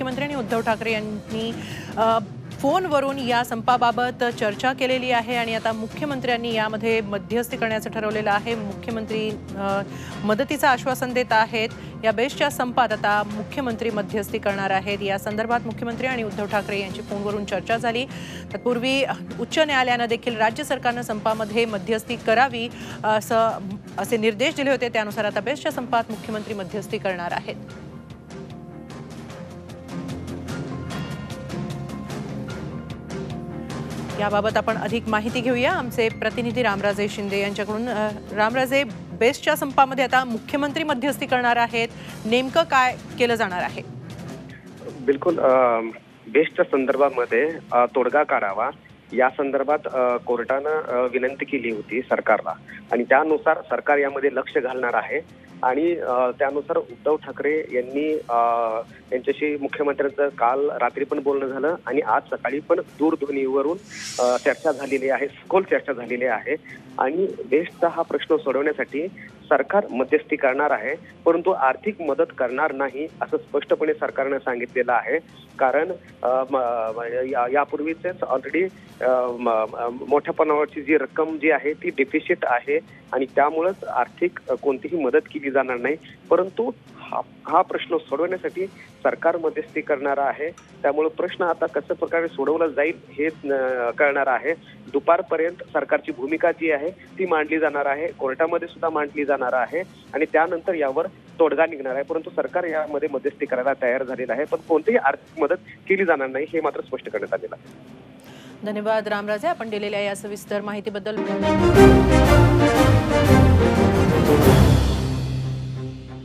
मुख्यमंत्री आणि उद्धव ठाकरे यांनी फोनवरून या संपाबाबत चर्चा केलेली आहे आणि आता मुख्यमंत्र्यांनी यामध्ये मध्यस्थी करण्याचं ठरवलेलं आहे. मुख्यमंत्री मदतीचं आश्वासन देत आहेत. या बेस्टच्या संपात आता मुख्यमंत्री मध्यस्थी करणार आहेत. या संदर्भात मुख्यमंत्री आणि उद्धव ठाकरे यांची फोनवरून चर्चा झाली. तत्पूर्वी उच्च न्यायालयानं देखील राज्य सरकारनं संपामध्ये मध्यस्थी करावी असं असे निर्देश दिले होते. त्यानुसार आता बेस्टच्या संपात मुख्यमंत्री मध्यस्थी करणार आहेत. याबाबत आपण अधिक माहिती घेऊया. आमचे प्रतिनिधी रामराजे शिंदे यांच्याकडून रामराजे बेस्टच्या संपामध्ये आता मुख्यमंत्री मध्यस्थी करणार आहेत. नेमकं काय केलं जाणार आहे? बिलकुल बेस्टच्या संदर्भामध्ये तोडगा काढावा. या संदर्भात कोर्टानं विनंती केली होती सरकारला. आणि त्यानुसार सरकार यामध्ये लक्ष घालणार आहे. आणि त्यानुसार उद्धव ठाकरे यांनी यांच्याशी मुख्यमंत्र्यांचं काल रात्री पण बोलणं झालं आणि आज सकाळी पण दूरध्वनीवरून चर्चा झालेली आहे सखोल चर्चा झालेली आहे. आणि बेस्टचा हा प्रश्न सोडवण्यासाठी सरकार मध्यस्थी करणार आहे परंतु आर्थिक मदत करणार नाही असं स्पष्टपणे सरकारनं सांगितलेलं आहे. कारण म- या- यापूर्वीच ऑलरेडी मोठ्या प्रमाणावरची जी रक्कम जी आहे ती डेफिशिट आहे आणि त्यामुळंच आर्थिक कोणतीही मदत केली जाणार नाही. परंतु हा हा प्रश्न सोडवण्यासाठी सरकार मध्यस्थी करणार आहे. त्यामुळे प्रश्न आता कसं प्रकारे सोडवला जाईल हे कळणार आहे. दुपारपर्यंत सरकारची भूमिका जी आहे ती मांडली जाणार आहे. कोर्टामध्ये सुद्धा मांडली जाणार आहे. आणि त्यानंतर यावर तोडगा निघणार आहे. परंतु सरकार यामध्ये मध्यस्थी करायला तयार झालेलं आहे. पण कोणतीही आर्थिक मदत केली जाणार नाही हे मात्र स्पष्ट करण्यात आलेलं आहे. धन्यवाद रामराजे. आपण दिलेल्या या सविस्तर माहितीबद्दल